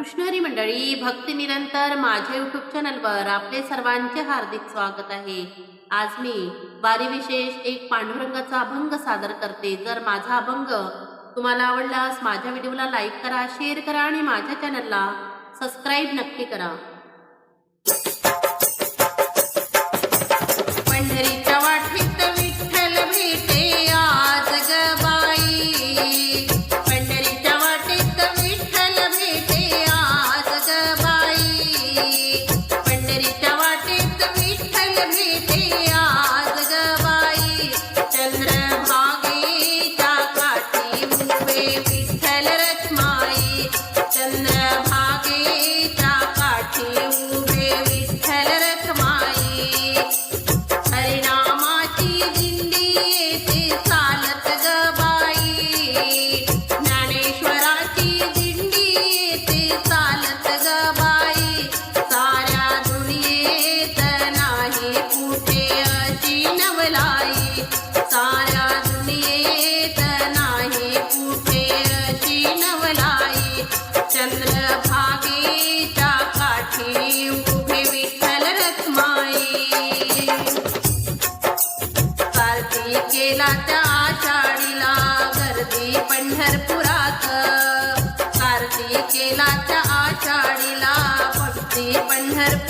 कृष्णहरी मंडळी भक्ती निरंतर माझे युट्यूब चॅनलवर आपले सर्वांचे हार्दिक स्वागत आहे. आज मी वारी विशेष एक पांडुरंगाचा अभंग सादर करते. जर माझा अभंग तुम्हाला आवडला माझ्या व्हिडिओला लाईक करा शेअर करा आणि माझ्या चॅनलला सबस्क्राईब नक्की करा. had a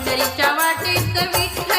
पंढरीच्या वाटेत Vitthal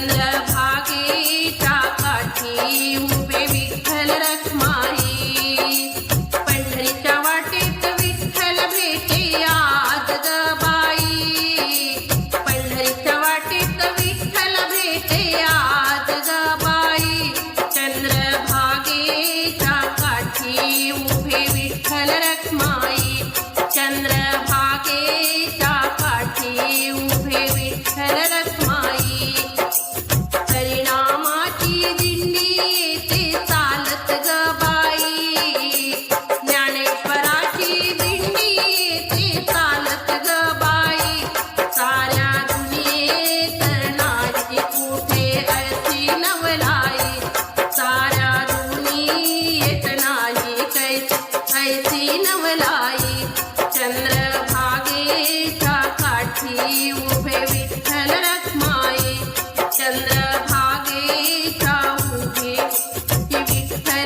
la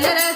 na na na